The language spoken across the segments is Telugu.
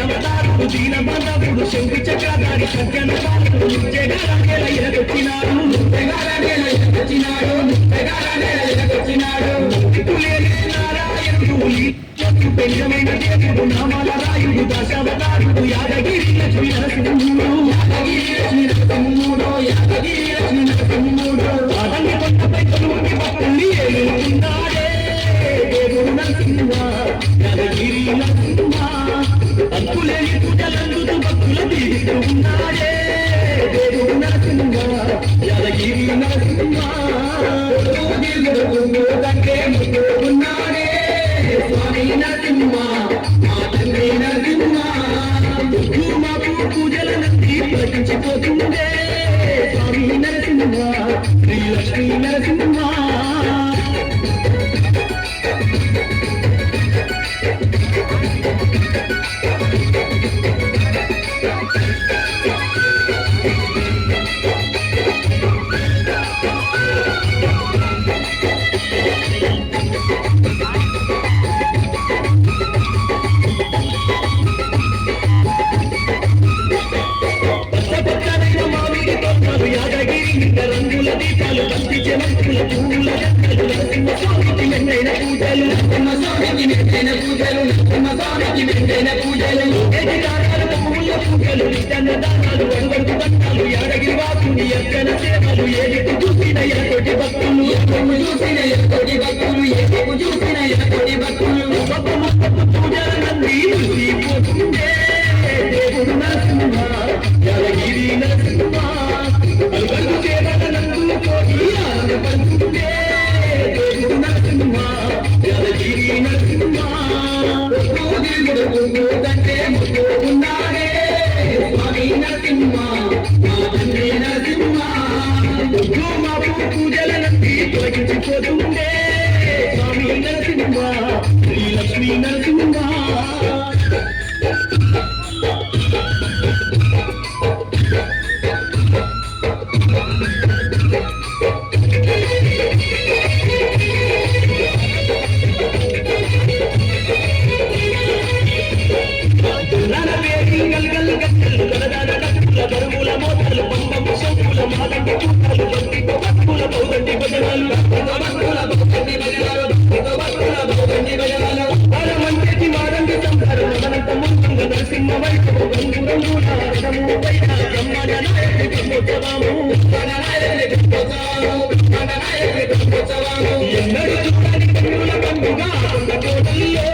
నాయకుడు దివ్యవతారుడు దీన బంధవుడు శంకు చక్రధారి సత్యన బాలుడు జగరాజేల ఎలకొచ్చినాడు జగరాజేల ఎలకొచ్చినాడు జగరాజేల ఎలకొచ్చినాడు నారాయణుడు పెంచమైన దేవుడు నామాల రాయుడు దశావతారుడు లక్ష్మీ నరసింహ. పచ్చపచ్చనైన పూజలు నరసింహ స్వామికి మెండైన పూజలు నరసింహ స్వామికి మెండైన పూజలు ఎది దానాలు పూల పూజలు నిత్యన్న దానాలు అడుగడుగు దండాలు యాదగిరి వాసుని అర్చన సేవలు ఏదికు చూసిన ఎనకోటి భక్తులు చూసిన ఎక్కడ ఎన్నడూ చూడని కన్నుల కన్నుగా కొండ కోటల్లో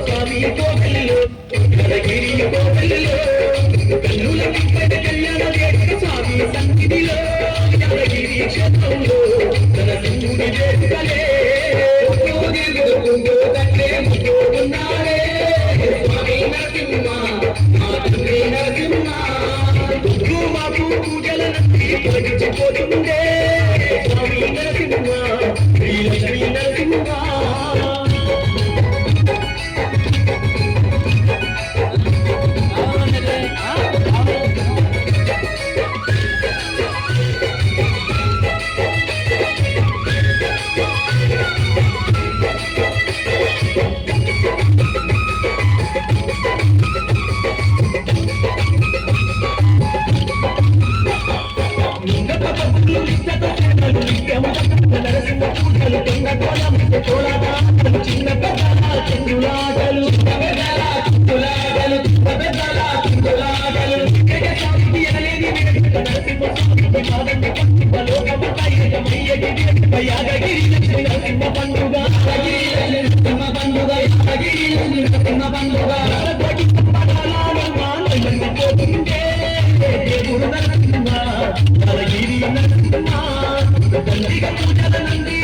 స్వామి కోట మాకు పూజల పూటలు తిన్న తోల మిట్ట తోలాటలు చిన్న పెద్దల చిందులాటలు పెద్దల చిందులాటలు పెద్దల చిందులాటలు ఇక్కడ సాగిపి ఉన్నాడే స్వామి నరసింహ మా తండ్రి నరసింహ మాకు పూజలు నచ్చి ప్రతిపోతుండే దేవుడు నరసింహ పూజల నంది